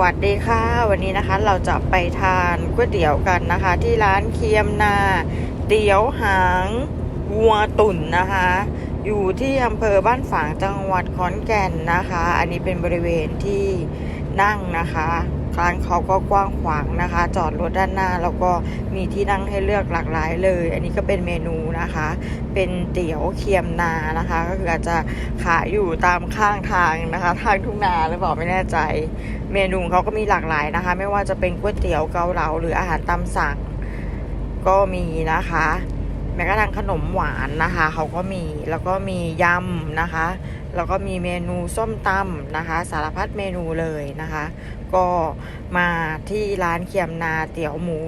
วัสดีค่ะ วันนี้นะคะเราจะไปทานก๋วยเตี๋ยวกันนะคะ ที่ร้านเคียมนาเตี๋ยวหางวัวตุ่นนะคะ อยู่ที่อำเภอบ้านฝางจังหวัดขอนแก่นนะคะ อันนี้เป็นบริเวณที่นั่งนะคะ ร้านเขาก็กว้างขวางนะคะ จอดรถด้านหน้าแล้วก็มีที่นั่งให้เลือกหลากหลายเลย อันนี้ก็เป็นเมนูนะคะ เป็นเตี๋ยวเคียมนานะคะ ก็คืออาจจะขายอยู่ตามข้างทางนะคะ ทางทุ่งนาหรือเปล่าไม่แน่ใจ เมนูเขาก็มีหลากหลายนะคะ ไม่ว่าจะเป็นก๋วยเตี๋ยวเกาเหลาหรืออาหารตามสั่งก็มีนะคะแม้กระทั่งขนมหวานนะคะเขาก็มีแล้วก็มียำนะคะ แล้วก็มีเมนูส้มตำนะคะ สารพัดเมนูเลยนะคะ ก็มาที่ร้านเคียมนาเตี๋ยวหมู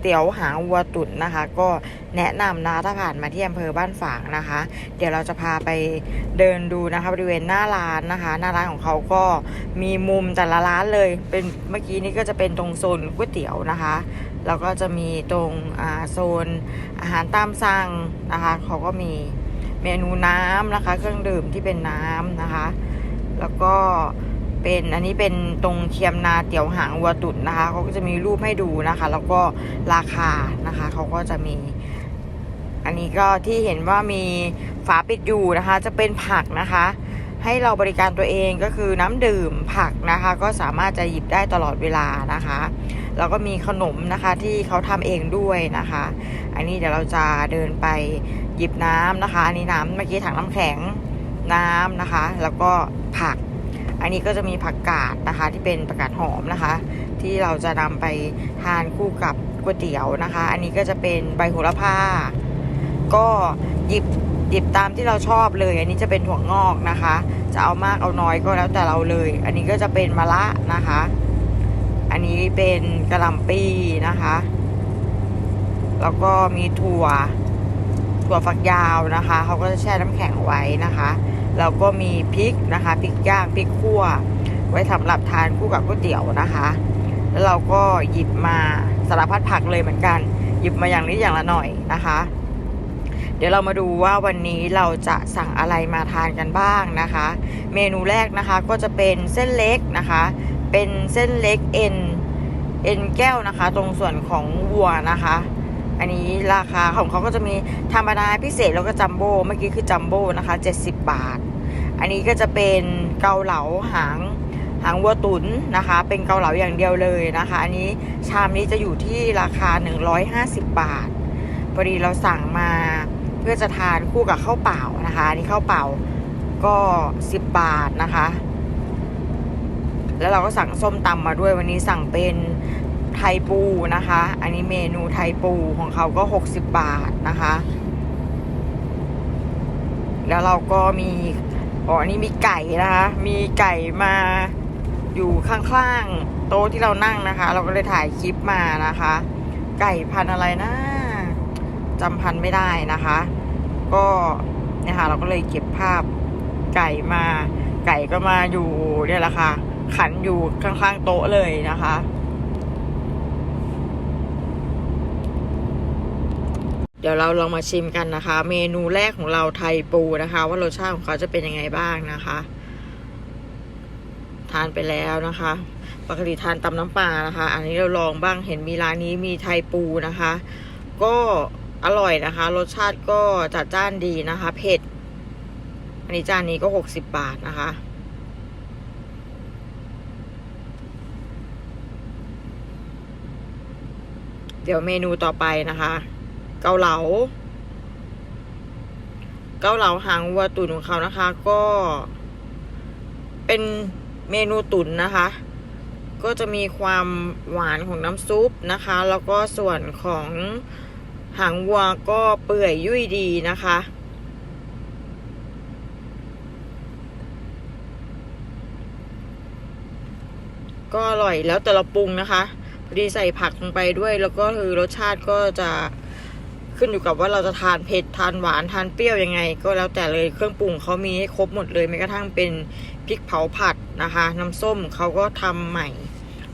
เตี๋ยวหางวัวตุ๋นนะคะ ก็แนะนำนะถ้าผ่านมาที่อำเภอบ้านฝางนะคะ เดี๋ยวเราจะพาไปเดินดูนะคะบริเวณหน้าร้านนะคะ หน้าร้านของเขาก็มีมุมแต่ละร้านเลย เป็นเมื่อกี้นี้ก็จะเป็นตรงโซนก๋วยเตี๋ยวนะคะ แล้วก็จะมีตรงโซนอาหารตามสั่งนะคะ เขาก็มี เมนูน้ำนะคะ เครื่องดื่มที่เป็นน้ำนะคะ แล้วก็เป็นอันนี้เป็นตรงเคียมนาเตี๋ยวหางวัวตุ๋นนะคะเขาก็จะมีรูปให้ดูนะคะ แล้วก็ราคานะคะเขาก็จะมี อันนี้ก็ที่เห็นว่ามีฝาปิดอยู่นะคะ จะเป็นผักนะคะ ให้เราบริการตัวเองก็คือน้ำดื่มผักนะคะ ก็สามารถจะหยิบได้ตลอดเวลานะคะ แล้วก็มีขนมนะคะที่เขาทำเองด้วยนะคะ อันนี้เดี๋ยวเราจะเดินไปหยิบน้ำนะคะ อันนี้น้ำเมื่อกี้ถังน้ำแข็งน้ำนะคะ แล้วก็ผัก อันนี้ก็จะมีผักกาดนะคะ ที่เป็นผักกาดหอมนะคะ ที่เราจะนำไปทานคู่กับก๋วยเตี๋ยวนะคะ อันนี้ก็จะเป็นใบโหระพาก็หยิบหยิบตามที่เราชอบเลย อันนี้จะเป็นถั่วงอกนะคะ จะเอามากเอาน้อยก็แล้วแต่เราเลย อันนี้ก็จะเป็นมะระนะคะ อันนี้เป็นกระหล่ำปีนะคะ แล้วก็มีถั่วถั่วฝักยาวนะคะเขาก็จะแช่น้ำแข็งไว้นะคะแล้วก็มีพริกนะคะพริกย่างพริกขั่ว ไว้สำหรับทานคู่กับก๋วยเตี๋ยวนะคะ แล้วเราก็หยิบมาสารพัดผักเลยเหมือนกัน หยิบมาอย่างนี้อย่างละหน่อยนะคะ เดี๋ยวเรามาดูว่าวันนี้เราจะสั่งอะไรมาทานกันบ้างนะคะ เมนูแรกนะคะก็จะเป็นเส้นเล็กนะคะ เป็นเส้นเล็กเอ็นเอ็นแก้วนะคะ ตรงส่วนของวัวนะคะ อันนี้ราคาของเขาก็จะมีธรรมดาพิเศษแล้วก็จัมโบ้เมื่อกี้คือจัมโบ้นะคะ 70 บาท อันนี้ก็จะเป็นเกาเหลาหางหางวัวตุ๋นนะคะ เป็นเกาเหลาอย่างเดียวเลยนะคะ อันนี้ชามนี้จะอยู่ที่ราคา 150 บาทพอดีเราสั่งมาเพื่อจะทานคู่กับข้าวเปล่านะคะอันนี้ข้าวเปล่าก็ 10 บาทนะคะ แล้วเราก็สั่งส้มตำมาด้วยวันนี้สั่งเป็น ไทยปูนะคะ อันนี้เมนูไทยปูของเขาก็ 60 บาทนะคะ แล้วเราก็มีอ๋ออันนี้มีไก่นะคะ มีไก่มาอยู่ข้างๆโต๊ะที่เรานั่งนะคะ เราก็เลยถ่ายคลิปมานะคะ ไก่พันอะไรนะจำพันไม่ได้นะคะ ก็เนี่ยค่ะเราก็เลยเก็บภาพไก่มา ไก่ก็มาอยู่เนี่ยแหละค่ะขันอยู่ข้างๆโต๊ะเลยนะคะ เดี๋ยวเราลองมาชิมกันนะคะ เมนูแรกของเราไทยปูนะคะ ว่ารสชาติของเขาจะเป็นยังไงบ้างนะคะ ทานไปแล้วนะคะปกติทานตำน้ำปลานะคะ อันนี้เราลองบ้างเห็นมีร้านนี้มีไทยปูนะคะ ก็อร่อยนะคะ รสชาติก็จัดจ้านดีนะคะ เผ็ด อันนี้จานนี้ก็หกสิบบาทนะคะ เดี๋ยวเมนูต่อไปนะคะ เกาเหลา เกาเหลาหางวัวตุ๋นของเขานะคะ ก็เป็นเมนูตุ๋นนะคะ ก็จะมีความหวานของน้ำซุปนะคะ แล้วก็ส่วนของหางวัวก็เปื่อยยุ่ยดีนะคะก็อร่อยแล้วแต่เราปรุงนะคะ พอดีใส่ผักลงไปด้วย แล้วก็คือรสชาติก็จะ ขึ้นอยู่กับว่าเราจะทานเผ็ดทานหวานทานเปรี้ยวยังไง ก็แล้วแต่เลยเครื่องปรุงเขามีให้ครบหมดเลยแม้กระทั่งเป็นพริกเผาผัดนะคะ น้ำส้มเขาก็ทำใหม่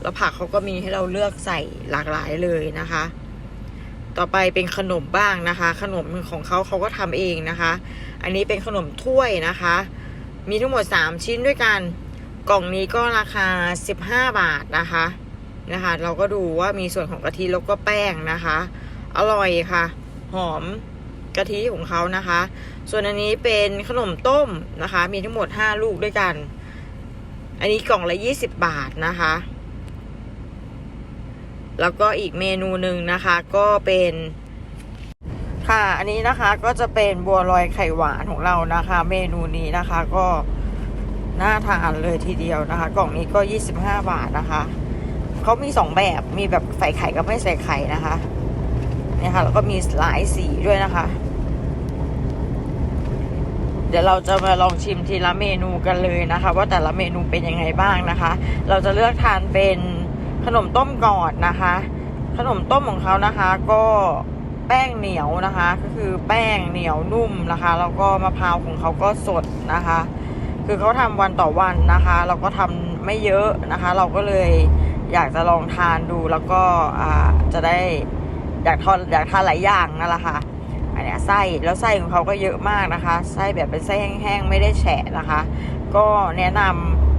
แล้วผักเขาก็มีให้เราเลือกใส่หลากหลายเลยนะคะ ต่อไปเป็นขนมบ้างนะคะ ขนมของเขาเขาก็ทำเองนะคะ อันนี้เป็นขนมถ้วยนะคะ มีทั้งหมด 3 ชิ้นด้วยกัน กล่องนี้ก็ราคา 15 บาทนะคะนะคะ เราก็ดูว่ามีส่วนของกะทิแล้วก็แป้งนะคะ อร่อยค่ะ หอมกะทิของเขานะคะ ส่วนอันนี้เป็นขนมต้มนะคะ มีทั้งหมด5ลูกด้วยกัน อันนี้กล่องละ20บาทนะคะ แล้วก็อีกเมนูหนึ่งนะคะ ก็เป็นค่ะ อันนี้นะคะก็จะเป็นบัวลอยไข่หวานของเรานะคะ เมนูนี้นะคะก็น่าทานเลยทีเดียวนะคะ กล่องนี้ก็ 25 บาทนะคะ เขามีสองแบบ มีแบบใส่ไข่กับไม่ใส่ไข่นะคะ เนี่ยค่ะแล้วก็มีหลายสีด้วยนะคะ เดี๋ยวเราจะมาลองชิมทีละเมนูกันเลยนะคะ ว่าแต่ละเมนูเป็นยังไงบ้างนะคะ เราจะเลือกทานเป็นขนมต้มกอนนะคะ ขนมต้มของเขานะคะก็แป้งเหนียวนะคะ ก็คือแป้งเหนียวนุ่มนะคะ แล้วก็มะพร้าวของเขาก็สดนะคะ คือเขาทำวันต่อวันนะคะ เราก็ทำไม่เยอะนะคะ เราก็เลยอยากจะลองทานดูแล้วก็จะได้ อยากทานอยากทานหลายอย่างนั่นแหละค่ะอันเนี้ยไส้แล้วไส้ของเขาก็เยอะมากนะคะ ไส้แบบเป็นไส้แห้งๆไม่ได้แฉะนะคะ ก็แนะน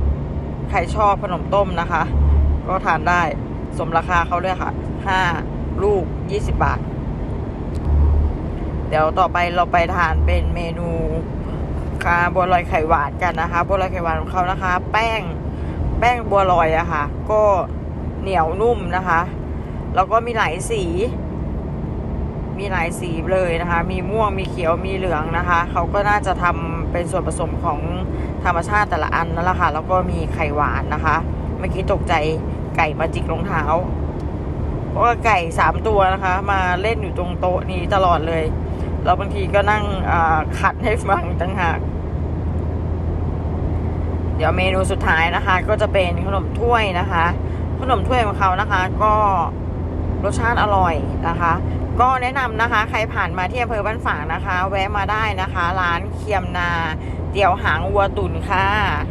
ำใครชอบขนมต้มนะคะ ก็ทานได้สมราคาเขาด้วยค่ะห้าลูกยี่สิบบาท เดี๋ยวต่อไปเราไปทานเป็นเมนูคาบัวลอยไข่หวานกันนะคะ บัวลอยไข่หวานของเขานะคะ แป้งแป้งบัวลอยอะค่ะ ก็เหนียวนุ่มนะคะ แล้วก็มีหลายสี มีหลายสีเลยนะคะ มีม่วงมีเขียวมีเหลืองนะคะ เขาก็น่าจะทำเป็นส่วนผสมของธรรมชาติแต่ละอันนั่นแหละค่ะแล้วก็มีไข่หวานนะคะ เมื่อกี้ตกใจไก่มาจิกรองเท้าเพราะว่าไก่สามตัวนะคะ มาเล่นอยู่ตรงโต๊ะนี้ตลอดเลยแล้วบางทีก็นั่งขัดให้ฟังต่างหากเดี๋ยวเมนูสุดท้ายนะคะ ก็จะเป็นขนมถ้วยนะคะ ขนมถ้วยของเขานะคะ ก็ รสชาติอร่อยนะคะ ก็แนะนำนะคะ ใครผ่านมาที่อำเภอบ้านฝางนะคะ แวะมาได้นะคะ ร้านเคียมนา เตี๋ยวหางวัวตุ๋นค่ะ